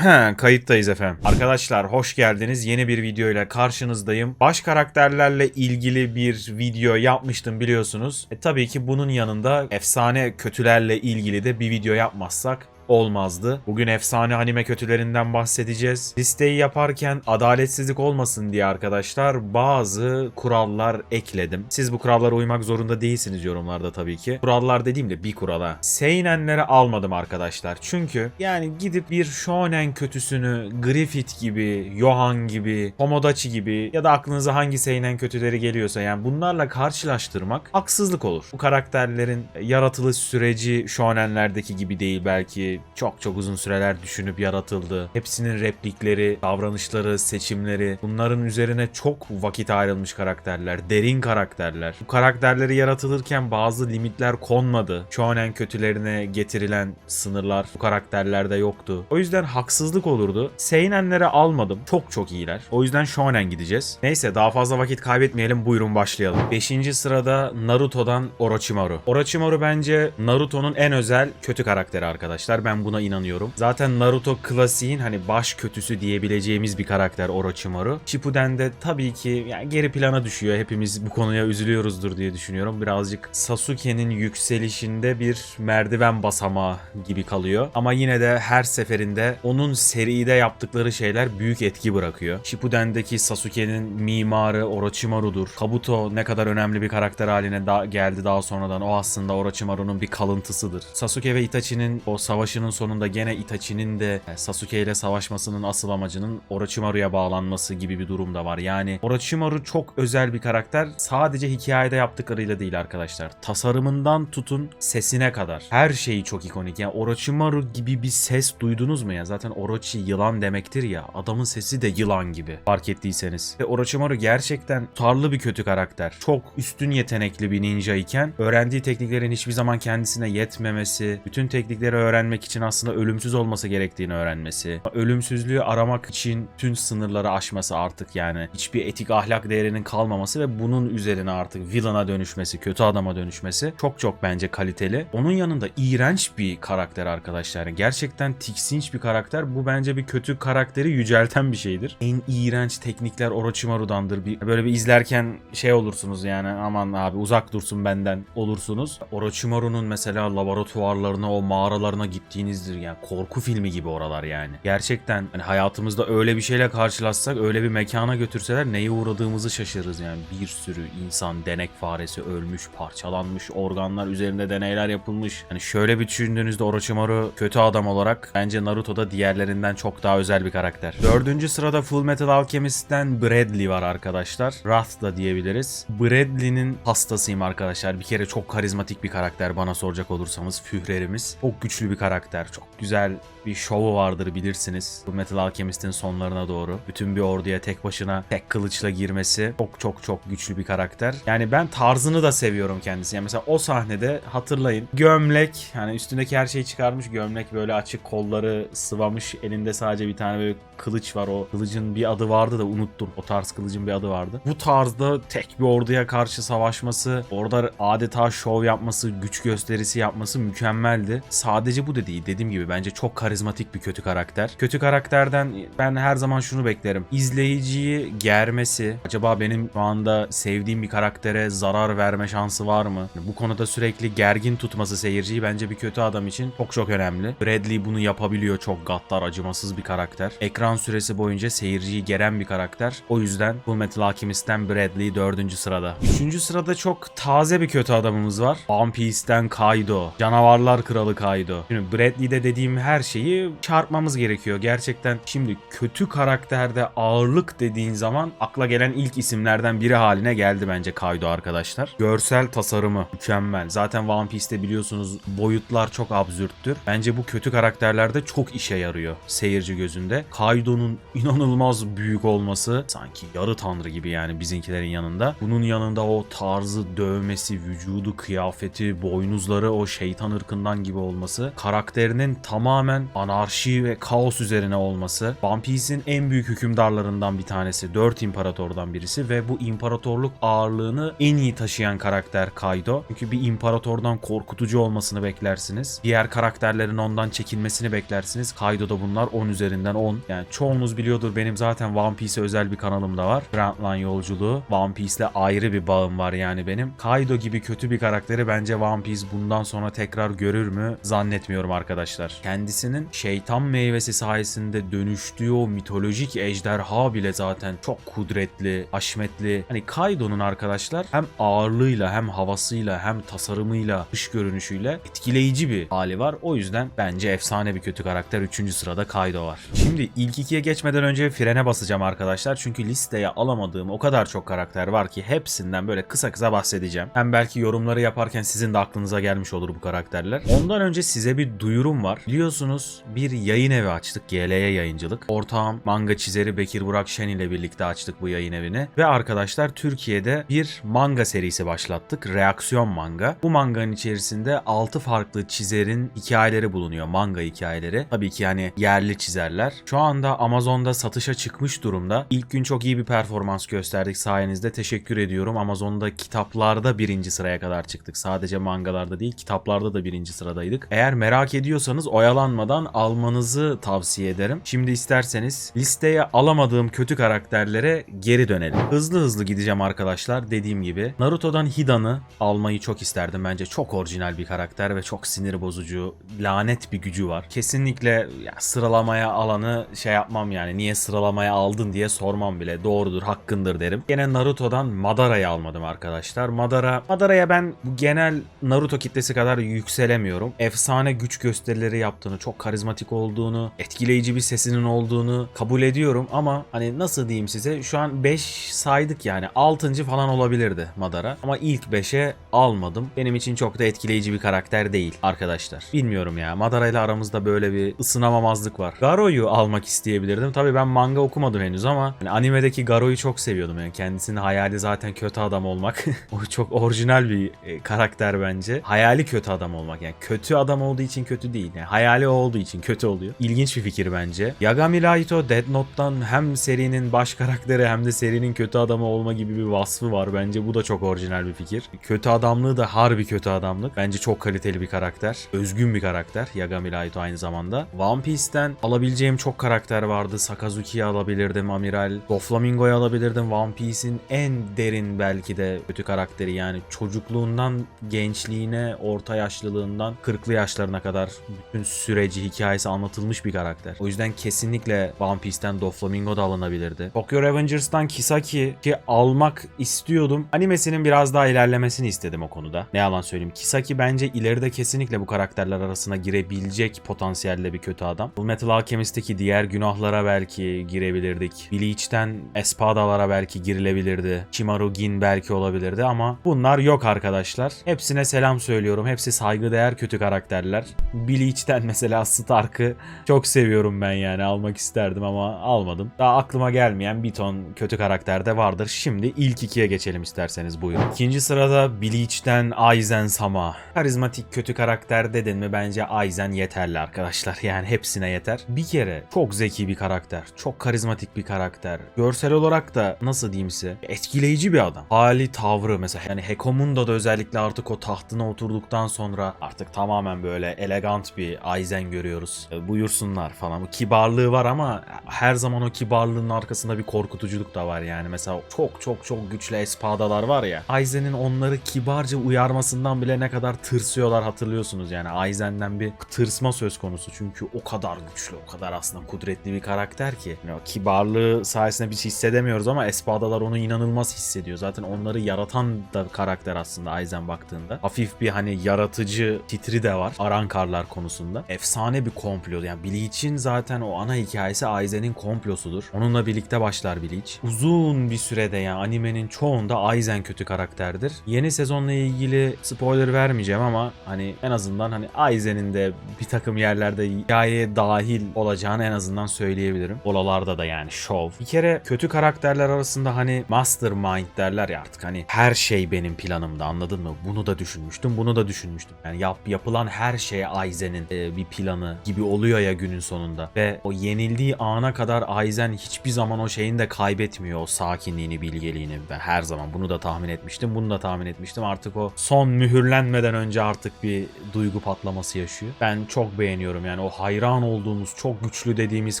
He, kayıttayız efendim. Arkadaşlar hoş geldiniz. Yeni bir video ile karşınızdayım. Baş karakterlerle ilgili bir video yapmıştım biliyorsunuz. E tabii ki bunun yanında efsane kötülerle ilgili de bir video yapmazsak olmazdı. Bugün efsane anime kötülerinden bahsedeceğiz. Listeyi yaparken adaletsizlik olmasın diye arkadaşlar bazı kurallar ekledim. Siz bu kurallara uymak zorunda değilsiniz yorumlarda tabii ki. Kurallar dediğimde bir kurala. Seinenleri almadım arkadaşlar. Çünkü yani gidip bir shonen kötüsünü Griffith gibi, Johan gibi, Tomodachi gibi ya da aklınıza hangi seinen kötüleri geliyorsa yani bunlarla karşılaştırmak haksızlık olur. Bu karakterlerin yaratılış süreci shonenlerdeki gibi değil belki çok çok uzun süreler düşünüp yaratıldı. Hepsinin replikleri, davranışları, seçimleri bunların üzerine çok vakit ayrılmış karakterler, derin karakterler. Bu karakterleri yaratılırken bazı limitler konmadı. Shonen kötülerine getirilen sınırlar bu karakterlerde yoktu. O yüzden haksızlık olurdu. Seinenlere almadım. Çok çok iyiler. O yüzden Shonen gideceğiz. Neyse daha fazla vakit kaybetmeyelim. Buyurun başlayalım. 5. sırada Naruto'dan Orochimaru. Orochimaru bence Naruto'nun en özel kötü karakteri arkadaşlar. Ben buna inanıyorum. Zaten Naruto klasiğin hani baş kötüsü diyebileceğimiz bir karakter Orochimaru. Shippuden'de tabii ki yani geri plana düşüyor. Hepimiz bu konuya üzülüyoruzdur diye düşünüyorum. Birazcık Sasuke'nin yükselişinde bir merdiven basamağı gibi kalıyor. Ama yine de her seferinde onun seride yaptıkları şeyler büyük etki bırakıyor. Shippuden'deki Sasuke'nin mimarı Orochimaru'dur. Kabuto ne kadar önemli bir karakter haline da geldi daha sonradan. O aslında Orochimaru'nun bir kalıntısıdır. Sasuke ve Itachi'nin o savaşının sonunda gene Itachi'nin de Sasuke ile savaşmasının asıl amacının Orochimaru'ya bağlanması gibi bir durum da var. Yani Orochimaru çok özel bir karakter. Sadece hikayede yaptıklarıyla değil arkadaşlar. Tasarımından tutun sesine kadar. Her şeyi çok ikonik. Yani Orochimaru gibi bir ses duydunuz mu ya? Zaten Orochi yılan demektir ya. Adamın sesi de yılan gibi. Fark ettiyseniz. Ve Orochimaru gerçekten tutarlı bir kötü karakter. Çok üstün yetenekli bir ninja iken öğrendiği tekniklerin hiçbir zaman kendisine yetmemesi, bütün teknikleri öğrenmek için aslında ölümsüz olması gerektiğini öğrenmesi, ölümsüzlüğü aramak için tüm sınırları aşması artık yani hiçbir etik ahlak değerinin kalmaması ve bunun üzerine artık villain'a dönüşmesi, kötü adama dönüşmesi çok çok bence kaliteli. Onun yanında iğrenç bir karakter arkadaşlar. Yani gerçekten tiksinç bir karakter. Bu bence bir kötü karakteri yücelten bir şeydir. En iğrenç teknikler Orochimaru'dandır. Bir, böyle bir izlerken şey olursunuz yani aman abi uzak dursun benden olursunuz. Orochimaru'nun mesela laboratuvarlarına o mağaralarına gittiğinizdir yani korku filmi gibi oralar yani. Gerçekten hani hayatımızda öyle bir şeyle karşılaşsak öyle bir mekana götürseler neye uğradığımızı şaşırırız yani. Bir sürü insan denek faresi ölmüş, parçalanmış, organlar üzerinde deneyler yapılmış. Hani şöyle bir düşündüğünüzde Orochimaru kötü adam olarak bence Naruto'da diğerlerinden çok daha özel bir karakter. Dördüncü sırada Full Metal Alchemist'ten Bradley var arkadaşlar. Wrath da diyebiliriz. Bradley'nin hastasıyım arkadaşlar. Bir kere çok karizmatik bir karakter bana soracak olursanız. Führerimiz. Çok güçlü bir karakter. Çok güzel bir şovu vardır bilirsiniz. Bu Metal Alchemist'in sonlarına doğru. Bütün bir orduya tek başına tek kılıçla girmesi çok çok çok güçlü bir karakter. Yani ben tarzını da seviyorum kendisi. Yani mesela o sahnede hatırlayın. Gömlek yani üstündeki her şeyi çıkarmış. Gömlek böyle açık kolları sıvamış. Elinde sadece bir tane böyle kılıç var. O kılıcın bir adı vardı da unuttum. O tarz kılıcın bir adı vardı. Bu tarzda tek bir orduya karşı savaşması, orada adeta şov yapması, güç gösterisi yapması mükemmeldi. Sadece bu da değil. Dediğim gibi bence çok karizmatik bir kötü karakter. Kötü karakterden ben her zaman şunu beklerim. İzleyiciyi germesi, acaba benim şu anda sevdiğim bir karaktere zarar verme şansı var mı? Bu konuda sürekli gergin tutması seyirciyi bence bir kötü adam için çok çok önemli. Bradley bunu yapabiliyor çok gaddar, acımasız bir karakter. Ekran süresi boyunca seyirciyi geren bir karakter. O yüzden Full Metal Alchemist'ten Bradley 4. sırada. 3. sırada çok taze bir kötü adamımız var. One Piece'ten Kaido. Canavarlar Kralı Kaido. Şimdi Bradley'de dediğim her şeyi çarpmamız gerekiyor. Gerçekten şimdi kötü karakterde ağırlık dediğin zaman akla gelen ilk isimlerden biri haline geldi bence Kaido arkadaşlar. Görsel tasarımı mükemmel. Zaten One Piece'te biliyorsunuz boyutlar çok absürttür. Bence bu kötü karakterlerde çok işe yarıyor seyirci gözünde. Kaido'nun inanılmaz büyük olması sanki yarı tanrı gibi yani bizinkilerin yanında. Bunun yanında o tarzı, dövmesi, vücudu, kıyafeti, boynuzları o şeytan ırkından gibi olması karakterinin tamamen anarşi ve kaos üzerine olması. One Piece'in en büyük hükümdarlarından bir tanesi. Dört imparatordan birisi ve bu imparatorluk ağırlığını en iyi taşıyan karakter Kaido. Çünkü bir imparatordan korkutucu olmasını beklersiniz. Diğer karakterlerin ondan çekinmesini beklersiniz. Kaido'da bunlar 10 üzerinden 10. Yani çoğunuz biliyordur benim zaten One Piece'e özel bir kanalım da var. Frontline yolculuğu. One Piece'le ayrı bir bağım var yani benim. Kaido gibi kötü bir karakteri bence One Piece bundan sonra tekrar görür mü zannetmiyorum arkadaşlar. Kendisinin şeytan meyvesi sayesinde dönüştüğü o mitolojik ejderha bile zaten çok kudretli, aşmetli. Hani Kaido'nun arkadaşlar hem ağırlığıyla hem havasıyla hem tasarımıyla dış görünüşüyle etkileyici bir hali var. O yüzden bence efsane bir kötü karakter. 3. sırada Kaido var. Şimdi ilk ikiye geçmeden önce frene basacağım arkadaşlar. Çünkü listeye alamadığım o kadar çok karakter var ki hepsinden böyle kısa kısa bahsedeceğim. Hem belki yorumları yaparken sizin de aklınıza gelmiş olur bu karakterler. Ondan önce size bir duyurum var. Biliyorsunuz bir yayın evi açtık. GL'ye yayıncılık. Ortağım manga çizeri Bekir Burak Şen ile birlikte açtık bu yayın evini. Ve arkadaşlar Türkiye'de bir manga serisi başlattık. Reaksiyon manga. Bu manganın içerisinde 6 farklı çizerin hikayeleri bulunuyor. Manga hikayeleri. Tabii ki yani yerli çizerler. Şu anda Amazon'da satışa çıkmış durumda. İlk gün çok iyi bir performans gösterdik sayenizde. Teşekkür ediyorum. Amazon'da kitaplarda birinci sıraya kadar çıktık. Sadece mangalarda değil kitaplarda da birinci sıradaydık. Eğer merak ediyorsanız oyalanmadan almanızı tavsiye ederim. Şimdi isterseniz listeye alamadığım kötü karakterlere geri dönelim. Hızlı hızlı gideceğim arkadaşlar. Dediğim gibi Naruto'dan Hidan'ı almayı çok isterdim. Bence çok orijinal bir karakter ve çok sinir bozucu, lanet bir gücü var. Kesinlikle ya, sıralamaya alanı şey yapmam yani. Niye sıralamaya aldın diye sormam bile. Doğrudur, hakkındır derim. Gene Naruto'dan Madara'yı almadım arkadaşlar. Madara, Madara'ya ben genel Naruto kitlesi kadar yükselemiyorum. Efsane güç gösterileri yaptığını, çok karizmatik olduğunu, etkileyici bir sesinin olduğunu kabul ediyorum ama hani nasıl diyeyim size şu an 5 saydık yani 6. falan olabilirdi Madara ama ilk 5'e almadım. Benim için çok da etkileyici bir karakter değil arkadaşlar. Bilmiyorum ya Madara ile aramızda böyle bir ısınamamazlık var. Garo'yu almak isteyebilirdim. Tabii ben manga okumadım henüz ama hani animedeki Garo'yu çok seviyordum yani kendisinin hayali zaten kötü adam olmak. o çok orijinal bir e, karakter bence. Hayali kötü adam olmak yani kötü adam olduğu için kötü değil. Yani hayali olduğu için kötü oluyor. İlginç bir fikir bence. Yagami Raito Death Note'dan hem serinin baş karakteri hem de serinin kötü adamı olma gibi bir vasfı var. Bence bu da çok orijinal bir fikir. Kötü adamlığı da harbi kötü adamlık. Bence çok kaliteli bir karakter. Özgün bir karakter Yagami Raito aynı zamanda. One Piece'ten alabileceğim çok karakter vardı. Sakazuki'yi alabilirdim, Amiral. Doflamingo'yu alabilirdim. One Piece'in en derin belki de kötü karakteri yani çocukluğundan gençliğine, orta yaşlılığından 40'lı yaşlarına kadar bütün süreci, hikayesi anlatılmış bir karakter. O yüzden kesinlikle One Piece'ten Doflamingo da alınabilirdi. Tokyo Revengers'tan Kisaki ki almak istiyordum. Animesinin biraz daha ilerlemesini istedim o konuda. Ne yalan söyleyeyim. Kisaki bence ileride kesinlikle bu karakterler arasına girebilecek potansiyelde bir kötü adam. Bu Metal Alchemist'teki diğer günahlara belki girebilirdik. Bleach'ten Espada'lara belki girilebilirdi. Chimaru Gin belki olabilirdi ama bunlar yok arkadaşlar. Hepsine selam söylüyorum. Hepsi saygıdeğer kötü karakterler. Bleach'ten mesela Stark'ı çok seviyorum ben yani almak isterdim ama almadım. Daha aklıma gelmeyen bir ton kötü karakter de vardır. Şimdi ilk ikiye geçelim isterseniz buyurun. İkinci sırada Bleach'ten Aizen Sama. Karizmatik kötü karakter dedin mi bence Aizen yeterli arkadaşlar. Yani hepsine yeter. Bir kere çok zeki bir karakter. Çok karizmatik bir karakter. Görsel olarak da nasıl diyeyim size etkileyici bir adam. Hali tavrı mesela yani Hekomundo da özellikle artık o tahtına oturduktan sonra artık tamamen böyle elegant bir Aizen görüyoruz. E, buyursunlar falan. Kibarlığı var ama her zaman o kibarlığın arkasında bir korkutuculuk da var yani. Mesela çok çok çok güçlü espadalar var ya. Aizen'in onları kibarca uyarmasından bile ne kadar tırsıyorlar hatırlıyorsunuz yani. Aizen'den bir tırsma söz konusu. Çünkü o kadar güçlü, o kadar aslında kudretli bir karakter ki. Yani o kibarlığı sayesinde biz hissedemiyoruz ama espadalar onu inanılmaz hissediyor. Zaten onları yaratan da karakter aslında Aizen baktığında. Hafif bir hani yaratıcı titri de var Arankarlar konusunda. Efsane bir komplo. Yani Bleach'in zaten o ana hikayesi Aizen'in komplosudur. Onunla birlikte başlar Bleach. Uzun bir sürede yani animenin çoğunda Aizen kötü karakterdir. Yeni sezonla ilgili spoiler vermeyeceğim ama hani en azından hani Aizen'in de bir takım yerlerde hikayeye dahil olacağını en azından söyleyebilirim. Oralarda da yani şov. Bir kere kötü karakterler arasında hani mastermind derler ya artık hani her şey benim planımda anladın mı? Bunu da düşünmüştüm, bunu da düşünmüştüm. Yani yap, yapılan her şeye Aizen'in e, bir planı gibi oluyor ya günün sonunda. Ve o yenildiği ana kadar Aizen hiçbir zaman o şeyini de kaybetmiyor. O sakinliğini, bilgeliğini. Ben her zaman bunu da tahmin etmiştim. Bunu da tahmin etmiştim. Artık o son mühürlenmeden önce artık bir duygu patlaması yaşıyor. Ben çok beğeniyorum yani o hayran olduğumuz çok güçlü dediğimiz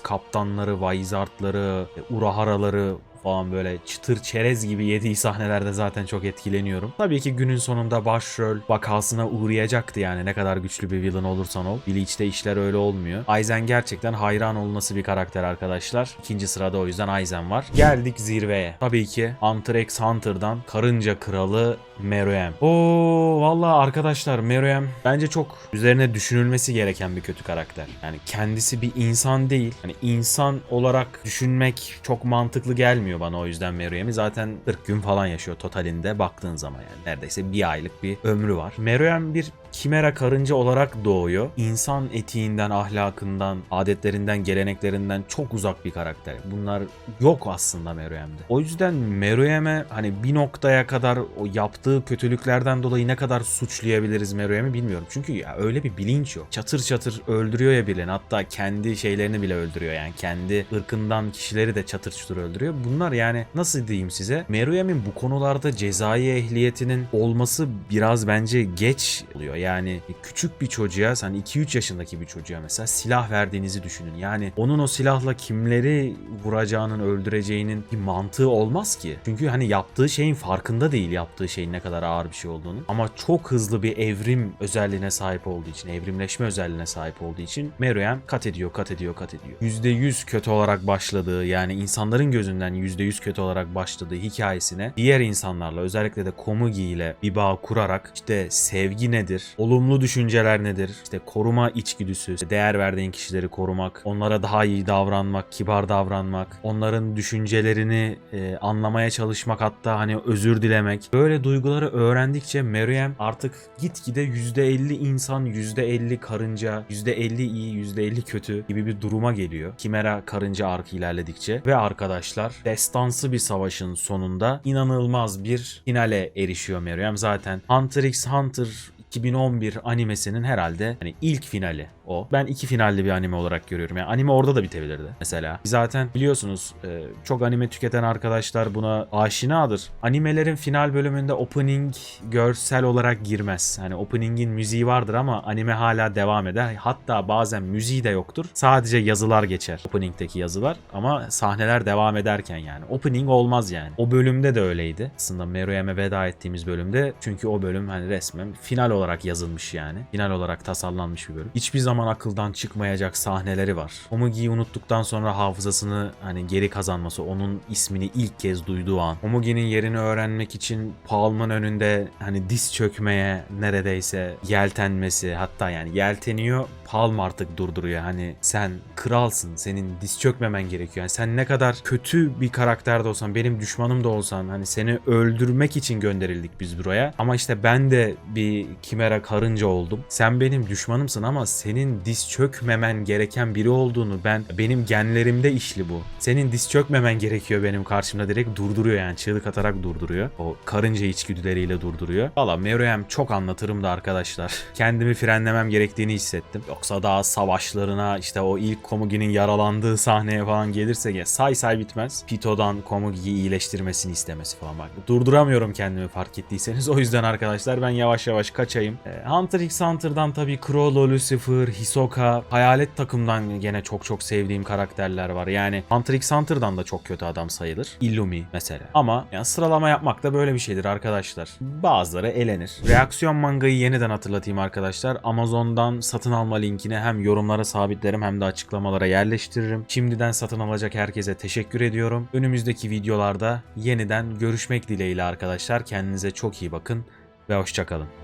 kaptanları, Vizardları, Uraharaları falan böyle çıtır çerez gibi yediği sahnelerde zaten çok etkileniyorum. Tabii ki günün sonunda başrol vakasına uğrayacaktı yani ne kadar güçlü bir villain olursan ol. Bleach'te işler öyle olmuyor. Aizen gerçekten hayran olunası bir karakter arkadaşlar. İkinci sırada o yüzden Aizen var. Geldik zirveye. Tabii ki Hunter x Hunter'dan Karınca Kralı Meruem. Oo vallahi arkadaşlar Meruem bence çok üzerine düşünülmesi gereken bir kötü karakter. Yani kendisi bir insan değil. Hani insan olarak düşünmek çok mantıklı gelmiyor bana o yüzden Meruem'i. Zaten 40 gün falan yaşıyor totalinde baktığın zaman yani. Neredeyse bir aylık bir ömrü var. Meruem bir kimera karınca olarak doğuyor. İnsan etiğinden, ahlakından, adetlerinden, geleneklerinden çok uzak bir karakter. Bunlar yok aslında Meruem'de. O yüzden Meruem'e hani bir noktaya kadar o yaptığı kötülüklerden dolayı ne kadar suçlayabiliriz Meruem'i bilmiyorum. Çünkü ya öyle bir bilinç yok. Çatır çatır öldürüyor ya birilerini. Hatta kendi şeylerini bile öldürüyor yani. Kendi ırkından kişileri de çatır çatır öldürüyor. Bunlar yani nasıl diyeyim size? Meruem'in bu konularda cezai ehliyetinin olması biraz bence geç oluyor. Yani küçük bir çocuğa sen 2-3 yaşındaki bir çocuğa mesela silah verdiğinizi düşünün. Yani onun o silahla kimleri vuracağının, öldüreceğinin bir mantığı olmaz ki. Çünkü hani yaptığı şeyin farkında değil yaptığı şeyin ne kadar ağır bir şey olduğunu. Ama çok hızlı bir evrim özelliğine sahip olduğu için, evrimleşme özelliğine sahip olduğu için Meruem kat ediyor, kat ediyor, kat ediyor. %100 kötü olarak başladığı yani insanların gözünden %100 kötü olarak başladığı hikayesine diğer insanlarla özellikle de Komugi ile bir bağ kurarak işte sevgi nedir, olumlu düşünceler nedir, işte koruma içgüdüsü, değer verdiğin kişileri korumak, onlara daha iyi davranmak, kibar davranmak, onların düşüncelerini e, anlamaya çalışmak hatta hani özür dilemek. Böyle duyguları öğrendikçe Meruem artık gitgide %50 insan, %50 karınca, %50 iyi, %50 kötü gibi bir duruma geliyor. Kimera karınca arkı ilerledikçe ve arkadaşlar destansı bir savaşın sonunda inanılmaz bir finale erişiyor Meruem. Zaten Hunter x Hunter 2011 animesinin herhalde hani ilk finali o. Ben iki finalli bir anime olarak görüyorum. Yani anime orada da bitebilirdi mesela. Zaten biliyorsunuz e, çok anime tüketen arkadaşlar buna aşinadır. Animelerin final bölümünde opening görsel olarak girmez. Hani opening'in müziği vardır ama anime hala devam eder. Hatta bazen müziği de yoktur. Sadece yazılar geçer. Opening'deki yazılar ama sahneler devam ederken yani. Opening olmaz yani. O bölümde de öyleydi. Aslında Meruem'e veda ettiğimiz bölümde çünkü o bölüm hani resmen final olarak yazılmış yani. Final olarak tasarlanmış bir bölüm. Hiçbir zaman akıldan çıkmayacak sahneleri var. Omugi'yi unuttuktan sonra hafızasını hani geri kazanması, onun ismini ilk kez duyduğu an. Omugi'nin yerini öğrenmek için Palm'ın önünde hani diz çökmeye neredeyse yeltenmesi hatta yani yelteniyor Palm artık durduruyor. Hani sen kralsın. Senin diz çökmemen gerekiyor. Yani sen ne kadar kötü bir karakter de olsan, benim düşmanım da olsan hani seni öldürmek için gönderildik biz buraya. Ama işte ben de bir kimera karınca oldum. Sen benim düşmanımsın ama senin diz çökmemen gereken biri olduğunu ben benim genlerimde işli bu. Senin diz çökmemen gerekiyor benim karşımda direkt durduruyor yani çığlık atarak durduruyor. O karınca içgüdüleriyle durduruyor. Valla Meruem çok anlatırım da arkadaşlar. Kendimi frenlemem gerektiğini hissettim. Yoksa daha savaşlarına işte o ilk Komugi'nin yaralandığı sahneye falan gelirse ya say say bitmez. Pito'dan Komugi'yi iyileştirmesini istemesi falan bak. Durduramıyorum kendimi fark ettiyseniz. O yüzden arkadaşlar ben yavaş yavaş kaçayım. Ee, Hunter x Hunter'dan tabii Crollo, Lucifer, Hisoka, Hayalet takımdan gene çok çok sevdiğim karakterler var. Yani Hunter x Hunter'dan da çok kötü adam sayılır. Illumi mesela. Ama yani sıralama yapmak da böyle bir şeydir arkadaşlar. Bazıları elenir. Reaksiyon mangayı yeniden hatırlatayım arkadaşlar. Amazon'dan satın alma linkini hem yorumlara sabitlerim hem de açıklamalara yerleştiririm. Şimdiden satın alacak herkese teşekkür ediyorum. Önümüzdeki videolarda yeniden görüşmek dileğiyle arkadaşlar. Kendinize çok iyi bakın ve hoşçakalın.